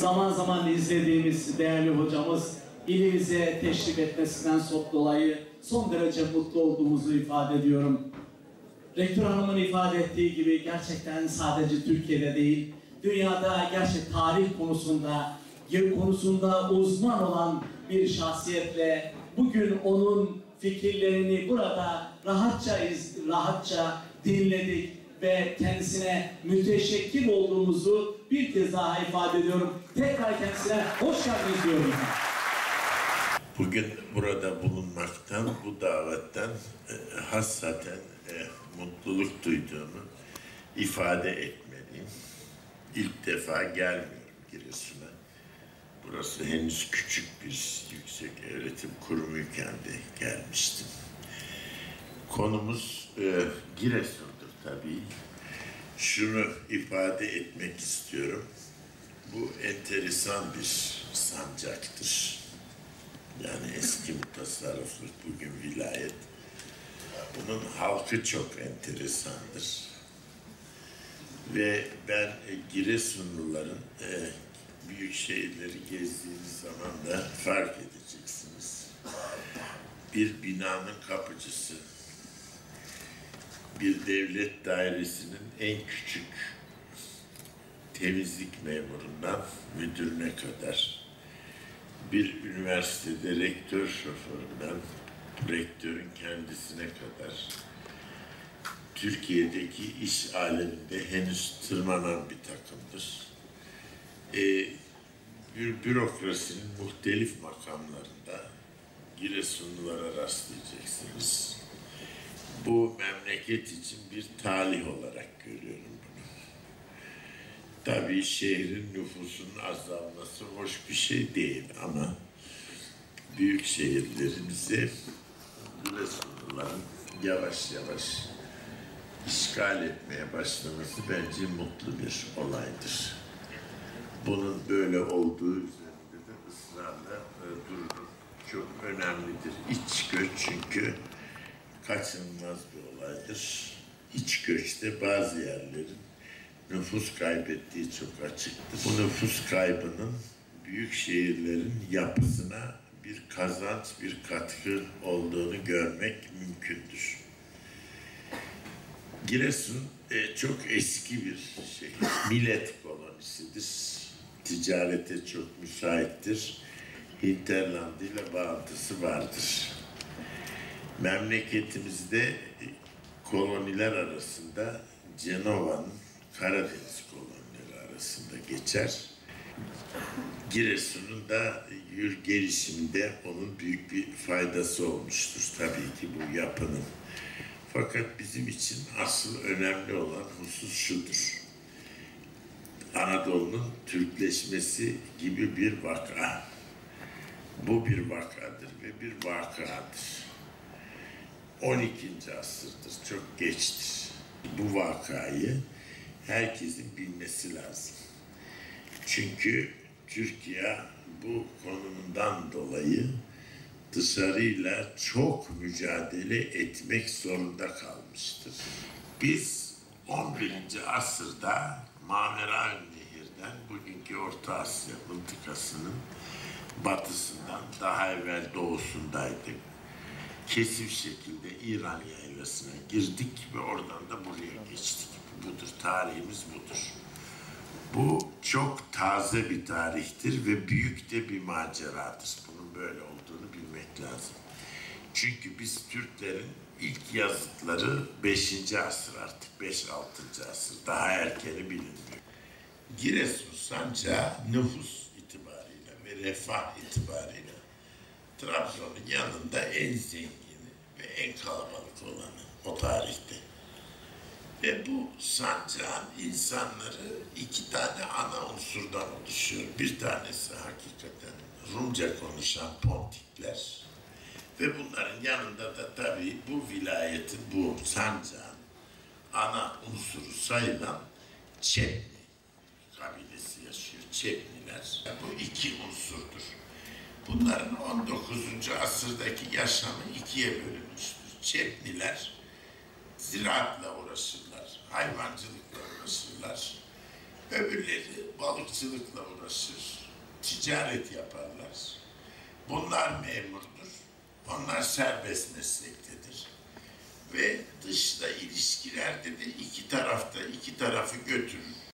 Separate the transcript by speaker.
Speaker 1: zaman zaman izlediğimiz değerli hocamız ilimize teşrif etmesinden dolayı son derece mutlu olduğumuzu ifade ediyorum. Rektör Hanım'ın ifade ettiği gibi gerçekten sadece Türkiye'de değil, dünyada gerçek tarih konusunda, yer konusunda uzman olan bir şahsiyetle bugün onun fikirlerini burada rahatça iz, rahatça dinledik ve kendisine müteşekkir olduğumuzu bir kez daha ifade ediyorum. Tekrar kendisine hoş geldiniz diyorum.
Speaker 2: Bugün burada bulunmaktan, bu davetten e, hassaten e, mutluluk duyduğumu ifade etmeliyim. İlk defa gelmiyorum Giresun'a. Burası henüz küçük bir yüksek öğretim kurumuyken de gelmiştim. Konumuz e, Giresun'dur tabii. Şunu ifade etmek istiyorum. Bu enteresan bir sancaktır. Yani eski mutasarrıflık, bugün vilayet. Bunun halkı çok enteresandır. Ve ben e, Giresunluların e, büyük şehirleri gezdiğiniz zaman da fark edeceksiniz. Bir binanın kapıcısı, bir devlet dairesinin en küçük temizlik memurundan müdürüne kadar bir üniversitede rektör şoföründen rektörün kendisine kadar Türkiye'deki iş aleminde henüz tırmanan bir takımdır. Ee, bir bürokrasinin muhtelif makamlarında Giresunlulara rastlayacaksınız. Bu memleket için bir talih olarak görüyorum bunu. Tabii şehrin nüfusunun azalması hoş bir şey değil ama büyük şehirlerimizi Giresunluların yavaş yavaş işgal etmeye başlaması bence mutlu bir olaydır. Bunun böyle olduğu üzerinde de ısrarla e, dururum. Çok önemlidir. İç göç çünkü kaçınılmaz bir olaydır. İç göçte bazı yerlerin nüfus kaybettiği çok açıktır. Bu nüfus kaybının büyük şehirlerin yapısına bir kazanç, bir katkı olduğunu görmek mümkündür. Giresun e, çok eski bir şehir. Millet kolonisidir. Ticarete çok müsaittir. Hinterland ile bağıntısı vardır. Memleketimizde koloniler arasında Cenova'nın Karadeniz kolonileri arasında geçer. Giresun'un da yür gelişiminde onun büyük bir faydası olmuştur tabii ki bu yapının. Fakat bizim için asıl önemli olan husus şudur. Anadolu'nun Türkleşmesi gibi bir vaka. Bu bir vakadır ve bir vakadır. 12. asırdır, çok geçtir. Bu vakayı herkesin bilmesi lazım. Çünkü Türkiye bu konumundan dolayı dışarıyla çok mücadele etmek zorunda kalmıştır. Biz 11. asırda Mavera Nehir'den bugünkü Orta Asya mıntıkasının batısından daha evvel doğusundaydık. Kesif şekilde İran yaylasına girdik ve oradan da buraya geçtik. Budur, tarihimiz budur. Bu çok taze bir tarihtir ve büyük de bir maceradır. Bunun böyle olduğunu bilmek lazım. Çünkü biz Türklerin ilk yazıtları 5. asır artık 5-6. asır daha erkeni bilinmiyor. Giresun Sancağı nüfus itibariyle ve refah itibariyle Trabzon'un yanında en zengini en kalabalık olanı o tarihte. Ve bu sancağın insanları iki tane ana unsurdan oluşuyor. Bir tanesi hakikaten Rumca konuşan pontikler. Ve bunların yanında da tabii bu vilayetin, bu sancağın ana unsuru sayılan Çepni kabilesi yaşıyor. Çepniler. Bu iki unsurdur. Bunların 19. asırdaki yaşamı ikiye bölünmüştür. Çepniler ziraatla uğraşırlar, hayvancılıkla uğraşırlar. Öbürleri balıkçılıkla uğraşır, ticaret yaparlar. Bunlar memurdur, onlar serbest meslektedir. Ve dışla ilişkilerde de iki tarafta iki tarafı